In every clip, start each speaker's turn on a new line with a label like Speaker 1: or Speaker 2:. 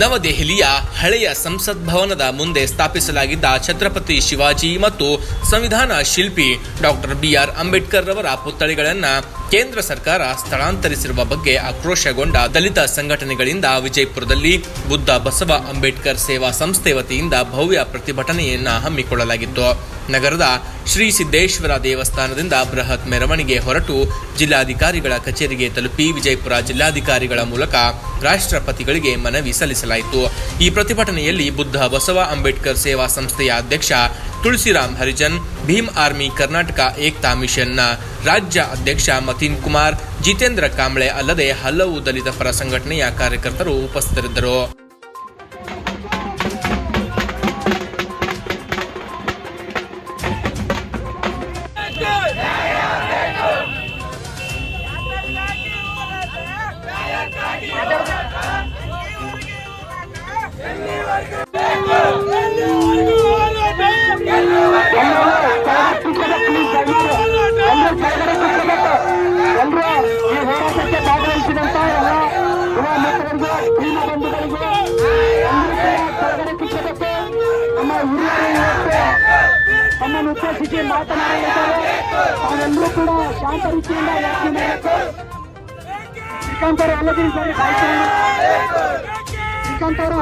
Speaker 1: ನವದೆಹಲಿಯ ಹಳೆಯ ಸಂಸತ್ ಭವನದ ಮುಂದೆ ಸ್ಥಾಪಿಸಲಾಗಿದ್ದ ಛತ್ರಪತಿ ಶಿವಾಜಿ ಮತ್ತು ಸಂವಿಧಾನ ಶಿಲ್ಪಿ ಡಾಕ್ಟರ್ ಬಿಆರ್ ಅಂಬೇಡ್ಕರ್ ರವರ ಪುತ್ಥಳಿಗಳನ್ನ ಕೇಂದ್ರ ಸರ್ಕಾರ ಸ್ಥಳಾಂತರಿಸಿರುವ ಬಗ್ಗೆ ಆಕ್ರೋಶಗೊಂಡ ದಲಿತ ಸಂಘಟನೆಗಳಿಂದ ವಿಜಯಪುರದಲ್ಲಿ ಬುದ್ಧ ಬಸವ ಅಂಬೇಡ್ಕರ್ ಸೇವಾ ಸಂಸ್ಥೆ ವತಿಯಿಂದ ಭವ್ಯ ಪ್ರತಿಭಟನೆಯನ್ನ ಹಮ್ಮಿಕೊಳ್ಳಲಾಗಿತ್ತು. ನಗರದ ಶ್ರೀ ಸಿದ್ದೇಶ್ವರ ದೇವಸ್ಥಾನದಿಂದ ಬೃಹತ್ ಮೆರವಣಿಗೆ ಹೊರಟು ಜಿಲ್ಲಾಧಿಕಾರಿಗಳ ಕಚೇರಿಗೆ ತಲುಪಿ ವಿಜಯಪುರ ಜಿಲ್ಲಾಧಿಕಾರಿಗಳ ಮೂಲಕ ರಾಷ್ಟ್ರಪತಿಗಳಿಗೆ ಮನವಿ ಸಲ್ಲಿಸಲಾಯಿತು. ಈ ಪ್ರತಿಭಟನೆಯಲ್ಲಿ ಬುದ್ಧ ಬಸವ ಅಂಬೇಡ್ಕರ್ ಸೇವಾ ಸಂಸ್ಥೆಯ ಅಧ್ಯಕ್ಷ ತುಳಸಿರಾಮ್ ಹರಿಜನ್, ಭೀಮ್ ಆರ್ಮಿ ಕರ್ನಾಟಕ ಏಕ್ತಾ ಮಿಷನ್ನ ರಾಜ್ಯ ಅಧ್ಯಕ್ಷ ಮತೀನ್ ಕುಮಾರ್, ಜಿತೇಂದ್ರ ಕಾಂಬ್ಳೆ ಅಲ್ಲದೆ ಹಲವು ದಲಿತ ಪರ ಸಂಘಟನೆಯ ಕಾರ್ಯಕರ್ತರು ಉಪಸ್ಥಿತರಿದ್ದರು.
Speaker 2: ನಮ್ಮ ಹಿರಿಯರು ಇವತ್ತು ತಮ್ಮನ್ನು ಉದ್ದೇಶಿಸಿ ಮಾತನಾಡಲಿದ್ದಾರೆ ತಾವೆಲ್ಲರೂ ಕೂಡ ಶಾಂತ ರೀತಿಯಿಂದ ಯೋಚನೆ ಮಾಡಬೇಕು ಶ್ರೀಕಾಂತ್ ಅವರು ಎಲ್ಲದಿನ ಸರಿ ಕಾಯ್ಕೊಂಡು ಶ್ರೀಕಾಂತ್ ಅವರು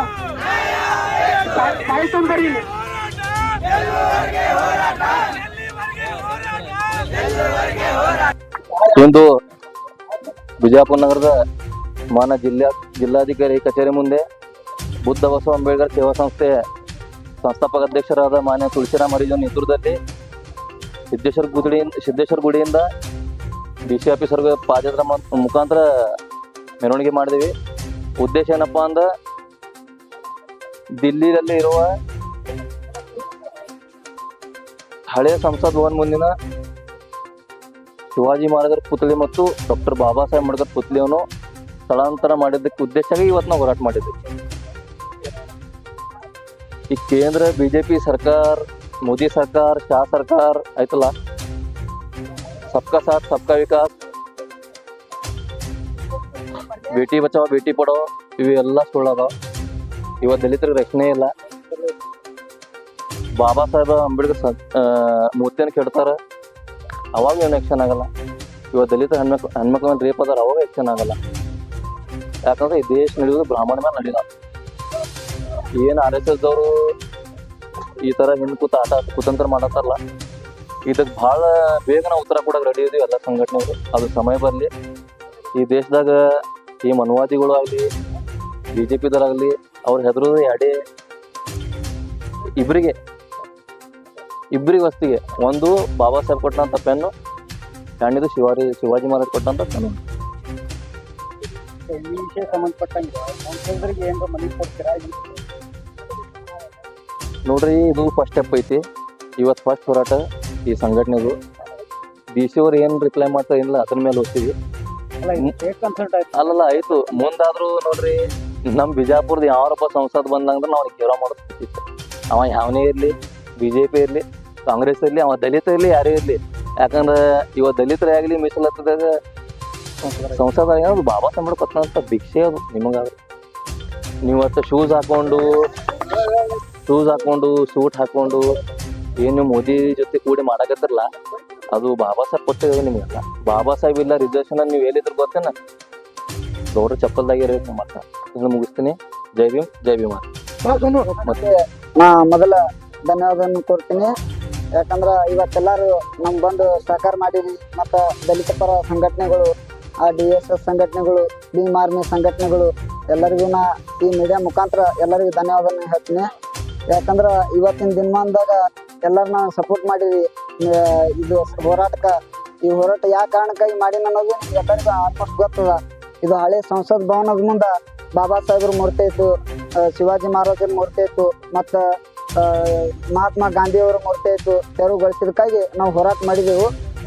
Speaker 2: ಕಾಯ್ಕೊಂಡು ಬರ್ರಿ ಇಲ್ಲಿ.
Speaker 3: ಇಂದು ಬಿಜಾಪುರ ನಗರದ ಮಾನ ಜಿಲ್ಲಾ ಜಿಲ್ಲಾಧಿಕಾರಿ ಕಚೇರಿ ಮುಂದೆ ಬುದ್ಧ ಬಸವ ಅಂಬೇಡ್ಕರ್ ಸೇವಾ ಸಂಸ್ಥೆಯ ಸಂಸ್ಥಾಪಕ ಅಧ್ಯಕ್ಷರಾದ ಮಾನ್ಯ ತುಳಸಿರಾಮ್ ಹರಿಜನ್ ನೇತೃತ್ವದಲ್ಲಿ ಸಿದ್ದೇಶ್ವರ ಗುಡಿಯಿಂದ ಸಿದ್ದೇಶ್ವರ ಗುಡಿಯಿಂದ ಡಿ ಸಿ ಆಫೀಸರ್ಗೆ ಪಾದಯಾತ್ರೆ ಮುಖಾಂತರ ಮೆರವಣಿಗೆ ಮಾಡಿದೀವಿ. ಉದ್ದೇಶ ಏನಪ್ಪ ಅಂದ್ರೆ ದಿಲ್ಲಿಯಲ್ಲಿ ಇರುವ ಹಳೆಯ ಸಂಸತ್ ಭವನ್ ಮುಂದಿನ ಶಿವಾಜಿ ಮಹಾರಾಜರ ಪುತ್ಳಿ ಮತ್ತು ಡಾಕ್ಟರ್ ಬಾಬಾ ಸಾಹೇಬ್ ಅಂಬೇಡ್ಕರ್ ಪುತ್ಳಿಯನ್ನು ಸ್ಥಳಾಂತರ ಮಾಡಿದ್ದಕ್ಕೆ ಉದ್ದೇಶವಾಗಿ ಇವತ್ತು ನಾವು ಹೋರಾಟ ಮಾಡಿದ್ವಿ. ಈ ಕೇಂದ್ರ ಬಿಜೆಪಿ ಸರ್ಕಾರ, ಮೋದಿ ಸರ್ಕಾರ, ಶಾ ಸರ್ಕಾರ ಆಯ್ತಲ್ಲ? ಸಬ್ಕಾ ಸಾಥ್, ಸಬ್ಕಾ ವಿಕಾಸ್. ಭೇಟಿ ಬಚಾವ್ ಭೇಟಿ ಪಡೋ, ಇವೆಲ್ಲ ಸುಳ್ಳದ ಇವತ್ತು ದಲಿತರಿಗೆ ರಕ್ಷಣೆ ಇಲ್ಲ. ಬಾಬಾ ಸಾಹೇಬ ಅಂಬೇಡ್ಕರ್ ಮೂರ್ತಿಯನ್ನು ಕೆಡ್ತಾರ. ಅವಾಗ ಏನು ಎಕ್ಷನ್ ಆಗಲ್ಲ. ಇವ ದಲಿತ ಹೆಣ್ಮಕ್ಳು ಹೆಣ್ಮಕ್ಳ ರೇಪ್ ಅದಾರ ಅವಾಗ ಎಕ್ಷನ್ ಆಗಲ್ಲ. ಯಾಕಂದ್ರೆ ಈ ದೇಶ ನಡೆಯೋದು ಬ್ರಾಹ್ಮಣ ಮೇಲೆ ನಡೀಲ್ಲ ಏನು ಆರ್ ಎಸ್ ಎಸ್ ದವರು ಈ ತರ ಹಿಂದ್ ಕೂತ ಆಟ ಕುತಂತ್ರ ಮಾಡತ್ತಾರಲ್ಲ? ಇದಕ್ಕೆ ಬಹಳ ಬೇಗ ನಾವು ಉತ್ತರ ಕೊಡಕ್ ರೆಡಿ ಇದೀವಿ ಎಲ್ಲ ಸಂಘಟನೆಗಳು ಅದು ಸಮಯ ಬರಲಿ. ಈ ದೇಶದಾಗ ಈ ಮನುವಾದಿಗಳು ಆಗ್ಲಿ ಬಿ ಜೆ ಪಿದವರಾಗಲಿ ಅವ್ರು ಹೆದರು ಎರಡೇ ಇಬ್ಬರಿಗೆ ಇಬ್ಬರಿಗೆ ವಸ್ತಿಗೆ. ಒಂದು ಬಾಬಾ ಸಾಹೇಬ್ ಕೊಟ್ಟಂತ ಪೆನ್ನು, ಎರಡನೇದು ಶಿವಾಜಿ ಶಿವಾಜಿ ಮಹಾರಾಜ್ ಕೊಟ್ಟಂತ ಪೆನ್ನು.
Speaker 2: ಈ ವಿಷಯ ಸಂಬಂಧಪಟ್ಟಂಗೆ ಏನಾರ ಮನವಿ ಕೊಡ್ತೀರಾ?
Speaker 3: ನೋಡ್ರಿ ಇದು ಫಸ್ಟ್ ಸ್ಟೆಪ್ ಐತಿ. ಇವತ್ತು ಫಸ್ಟ್ ಹೋರಾಟ ಈ ಸಂಘಟನೆದು. ಡಿ ಸಿ ಅವ್ರು ಏನು ರಿಪ್ಲೈ ಮಾಡ್ತಾ ಇಲ್ಲ ಅದ್ರ ಮೇಲೆ ಹೋಗ್ತೀವಿ. ಅಲ್ಲಲ್ಲ ಆಯ್ತು. ಮುಂದಾದ್ರೂ ನೋಡ್ರಿ ನಮ್ಮ ಬಿಜಾಪುರದ ಯಾವರಪ್ಪ ಸಂಸದ್ ಬಂದಂದ್ರೆ ನಾವು ಗೌರವ ಮಾಡೋದು ಅವ ಯಾವನೇ ಇರಲಿ ಬಿ ಜೆ ಪಿ ಇರಲಿ ಕಾಂಗ್ರೆಸ್ ಇರಲಿ ಅವ ದಲಿತ ಇರಲಿ ಯಾರೇ ಇರಲಿ. ಯಾಕಂದ್ರೆ ಇವತ್ತು ದಲಿತರೇ ಆಗಲಿ ಮೀಸಲಾತದಾಗ ಸಂಸದ ಬಾಬಾ ಸಾಹೇಬ್ ಕೊಟ್ಟಂತ ಭಿಕ್ಷೆ ಅದು ನಿಮಗಾದ್ರೆ. ನೀವು ಅಷ್ಟು ಶೂಸ್ ಹಾಕೊಂಡು ಶೂಸ್ ಹಾಕೊಂಡು ಸೂಟ್ ಹಾಕೊಂಡು, ಏನು ಮೋದಿ ಜೊತೆ ಕೂಡಿ ಮಾಡಕತ್ತಿರಲ್ಲ ಅದು ಬಾಬಾ ಸಾಹೇಬ್ ಕೊಟ್ಟಿರೋದು ನಿಮಗೆಲ್ಲ ಬಾಬಾ ಸಾಹೇಬ್ ಇಲ್ಲ ರಿಸರ್ವೇಷನ್ ನೀವು ಎಲ್ಲಿದ್ರು ಗೊತ್ತೇನ? ದೊಡ್ಡ ಚಪ್ಪಲ್ದಾಗಿರೋ ಮತ್ತ ಇದನ್ನ ಮುಗಿಸ್ತೀನಿ. ಜೈ ಭೀಮ್, ಜೈ ಭೀಮ.
Speaker 2: ಮತ್ತೆ ನಾ ಮೊದಲ ಧನ್ಯವಾದವನ್ನು ಕೊಡ್ತೀನಿ. ಯಾಕಂದ್ರೆ ಇವತ್ತೆಲ್ಲರೂ ನಮ್ ಬಂದು ಸಹಕಾರ ಮಾಡಿರಿ ಮತ್ತು ದಲಿತ ಪರ ಸಂಘಟನೆಗಳು, ಆ ಡಿ ಎಸ್ ಎಸ್ ಸಂಘಟನೆಗಳು, ಭೀಮ್ ಆರ್ಮಿ ಸಂಘಟನೆಗಳು, ಎಲ್ಲರಿಗೂ ನಾ ಈ ಮೀಡಿಯಾ ಮುಖಾಂತರ ಎಲ್ಲರಿಗೂ ಧನ್ಯವಾದವನ್ನು ಹೇಳ್ತೀನಿ. ಯಾಕಂದ್ರ ಇವತ್ತಿನ ದಿನಮಾನದಾಗ ಎಲ್ಲರನ್ನ ಸಪೋರ್ಟ್ ಮಾಡಿರಿ ಆ, ಇದು ಹೋರಾಟಕ್ಕ. ಈ ಹೋರಾಟ ಯಾವ ಕಾರಣಕ್ಕಾಗಿ ಮಾಡಿನ ಅನ್ನೋದು ಎಲ್ಲರಿಗೂ ಆಲ್ಮೋಸ್ಟ್ ಗೊತ್ತದ. ಇದು ಹಳೆ ಸಂಸತ್ ಭವನದ ಮುಂದ ಬಾಬಾ ಸಾಹೇಬ್ರ ಮೂರ್ತಿ ಇತ್ತು ಶಿವಾಜಿ ಮಹಾರಾಜರ ಮೂರ್ತಿ ಇತ್ತು ಮತ್ತ ಮಹಾತ್ಮ ಗಾಂಧಿಯವರ ಮೂರ್ತಿ ಇತ್ತು ತೆರವುಗೊಳಿಸಿದಕ್ಕಾಗಿ ನಾವು ಹೋರಾಟ ಮಾಡಿದೆವು.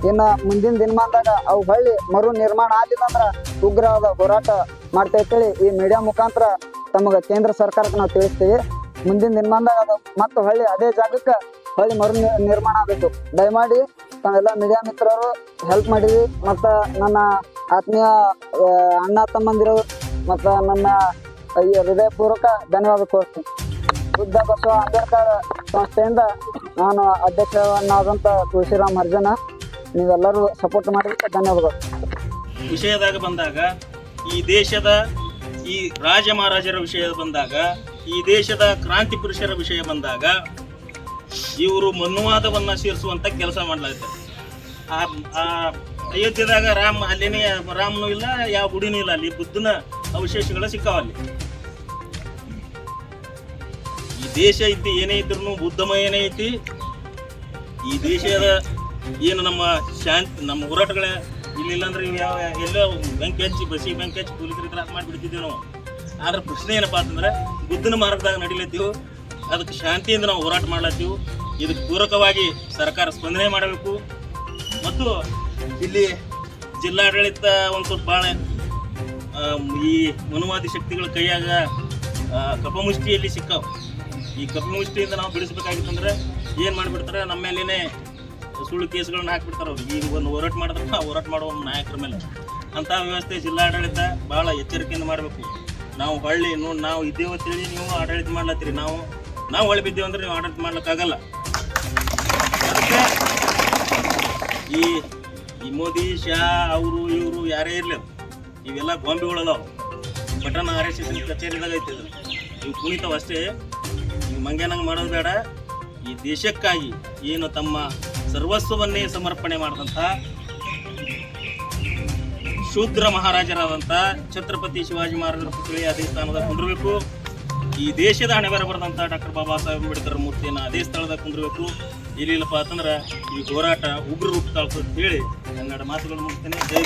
Speaker 2: ಇನ್ನು ಮುಂದಿನ ದಿನಮಾನದಾಗ ಅವು ಹೊಳ್ಳಿ ಮರು ನಿರ್ಮಾಣ ಆಗಲಿಲ್ಲ ಅಂದ್ರೆ ಉಗ್ರವಾದ ಹೋರಾಟ ಮಾಡ್ತಾ ಅಂತೇಳಿ ಈ ಮೀಡಿಯಾ ಮುಖಾಂತರ ತಮಗೆ ಕೇಂದ್ರ ಸರ್ಕಾರಕ್ಕೆ ನಾವು ತಿಳಿಸ್ತೀವಿ. ಮುಂದಿನ ದಿನಮಾನದಾಗ ಅದು ಮತ್ತೆ ಹೊಳ್ಳಿ, ಅದೇ ಜಾಗಕ್ಕೆ ಹೊಳ್ಳಿ ಮರು ನಿರ್ಮಾಣ ಆಗಬೇಕು. ದಯಮಾಡಿ ತಾವೆಲ್ಲ ಮೀಡಿಯಾ ಮಿತ್ರರು ಹೆಲ್ಪ್ ಮಾಡಿದ್ವಿ ಮತ್ತು ನನ್ನ ಆತ್ಮೀಯ ಅಣ್ಣ ತಮ್ಮಂದಿರು ಮತ್ತು ನನ್ನ ಹೃದಯಪೂರ್ವಕ ಧನ್ಯವಾದ ಕೋರ್ತೀನಿ ಬುದ್ಧ ಬಸವ ಅಂಬೇಡ್ಕರ್ ಸಂಸ್ಥೆಯಿಂದ ನಾನು ಅಧ್ಯಕ್ಷನಾದಂಥ ತುಳಸಿರಾಮ್ ಅರ್ಜುನ, ನೀವೆಲ್ಲರೂ ಸಪೋರ್ಟ್ ಮಾಡಿದ್ದಕ್ಕೆ ಧನ್ಯವಾದಗಳು.
Speaker 4: ವಿಷಯದಾಗ ಬಂದಾಗ, ಈ ದೇಶದ ಈ ರಾಜ ಮಹಾರಾಜರ ವಿಷಯ ಬಂದಾಗ ಈ ದೇಶದ ಕ್ರಾಂತಿ ಪುರುಷರ ವಿಷಯ ಬಂದಾಗ ಇವರು ಮನುವಾದವನ್ನ ಸೇರಿಸುವಂತ ಕೆಲಸ ಮಾಡಲಾಗುತ್ತೆ ಆ ಅಯೋಧ್ಯೆದಾಗ ರಾಮ, ಅಲ್ಲೇನೇ ರಾಮನೂ ಇಲ್ಲ, ಯಾವ ಗುಡಿನೂ ಇಲ್ಲ, ಅಲ್ಲಿ ಬುದ್ಧನ ಅವಶೇಷಗಳು ಸಿಕ್ಕಾವಲ್ಲಿ ಈ ದೇಶ ಐತಿ, ಏನೇ ಇದ್ರು ಬುದ್ಧಮಯನೇ ಐತಿ. ಈ ದೇಶದ ಏನು ನಮ್ಮ ಶಾಂತಿ, ನಮ್ಮ ಹೋರಾಟಗಳೇ ಇಲ್ಲಿಲ್ಲ ಅಂದ್ರೆ ಯಾವ ಎಲ್ಲ ಬೆಂಕಿ ಹಚ್ಚಿ, ಬಸಿ ಬೆಂಕಿ ಹಚ್ಚಿ ಪೊಲೀಸರಿಗೆ ಮಾಡಿಬಿಡ್ತಿದ್ದೀವಿ ನಾವು. ಆದ್ರೆ ಪ್ರಶ್ನೆ ಏನಪ್ಪಾ ಅಂತಂದ್ರೆ ಬುದ್ಧನ ಮಾರ್ಗದಾಗ ನಡಿಲತ್ತೀವಿ? ಅದಕ್ಕೆ ಶಾಂತಿಯಿಂದ ನಾವು ಹೋರಾಟ ಮಾಡ್ಲತ್ತೀವಿ? ಇದಕ್ಕೆ ಪೂರಕವಾಗಿ ಸರ್ಕಾರ ಸ್ಪಂದನೆ ಮಾಡಬೇಕು. ಮತ್ತು ಇಲ್ಲಿ ಜಿಲ್ಲಾಡಳಿತ ಒಂದು ಸ್ವಲ್ಪ ಭಾಳ ಈ ಮನುವಾದಿ ಶಕ್ತಿಗಳ ಕೈಯಾಗ ಕಪಮುಷ್ಟಿಯಲ್ಲಿ ಸಿಕ್ಕಾವು. ಈ ಕಪಮುಷ್ಟಿಯಿಂದ ನಾವು ಬಿಡಿಸ್ಬೇಕಾಗಿತ್ತಂದ್ರೆ ಏನು ಮಾಡಿಬಿಡ್ತಾರೆ? ನಮ್ಮ ಸುಳ್ಳು ಕೇಸ್ಗಳನ್ನ ಹಾಕ್ಬಿಡ್ತಾರೆ ಅವ್ರು. ಈಗ ಒಂದು ಹೋರಾಟ ಮಾಡಿದ್ರೆ ಹೋರಾಟ ಮಾಡುವ ನಾಯಕರ ಮೇಲೆ. ಅಂಥ ವ್ಯವಸ್ಥೆ ಜಿಲ್ಲಾಡಳಿತ ಭಾಳ ಎಚ್ಚರಿಕೆಯಿಂದ ಮಾಡಬೇಕು. ನಾವು ಹೊಳ್ಳಿ ನೋಡಿ ನಾವು ಇದ್ದೇವೆ ಅಂತೇಳಿ ನೀವು ಆಡಳಿತ ಮಾಡ್ಲತ್ತೀರಿ. ನಾವು ನಾವು ಹೊಳ್ಳಿ ಬಿದ್ದೇವೆ ಅಂದ್ರೆ ನೀವು ಆಡಳಿತ ಮಾಡ್ಲಿಕ್ಕಾಗಲ್ಲ. ಅದಕ್ಕೆ ಈ ಈ ಮೋದಿ, ಶಾ, ಅವರು, ಇವರು ಯಾರೇ ಇರಲಿ ಇವೆಲ್ಲ ಗೊಂಬೆಗಳು ಅದಾವ. ಬಟನ್ ಆರ್ ಎಸ್ ಎಸ್ ಕಚೇರಿದಾಗ ಐತಿ. ಇವು ಕುಣಿತಾವ ಅಷ್ಟೇ. ಇವು ಮಂಗ್ಯಾನಂಗೆ ಮಾಡೋದು ಬೇಡ. ಈ ದೇಶಕ್ಕಾಗಿ ಏನು ತಮ್ಮ ಸರ್ವಸ್ವವನ್ನೇ ಸಮರ್ಪಣೆ ಮಾಡಿದಂಥ ಶೂದ್ರ ಮಹಾರಾಜರಾದಂಥ ಛತ್ರಪತಿ ಶಿವಾಜಿ ಮಹಾರಾಜರ ಪುತ್ಳಿ ಅದೇ ಸ್ಥಾನದ ಕುಂದಿರಬೇಕು ಈ ದೇಶದ ಹಣೆ ಬರ ಬರೆದಂಥ ಡಾಕ್ಟರ್ ಬಾಬಾ ಸಾಹೇಬ್ ಅಂಬೇಡ್ಕರ್ ಮೂರ್ತಿಯನ್ನು ಅದೇ ಸ್ಥಳದಾಗ ಕುಂದಿರಬೇಕು ಇಲ್ಲಿಲ್ಲಪ್ಪ ಅಂತಂದ್ರೆ ಈ ಹೋರಾಟ ಉಗ್ರ ರೂಪ ತಾಳ್ತದೆ ಅಂತ ಹೇಳಿ ಕನ್ನಡ ಮಾತುಗಳು ಮುಗಿಸ್ತೇನೆ ಜೈ.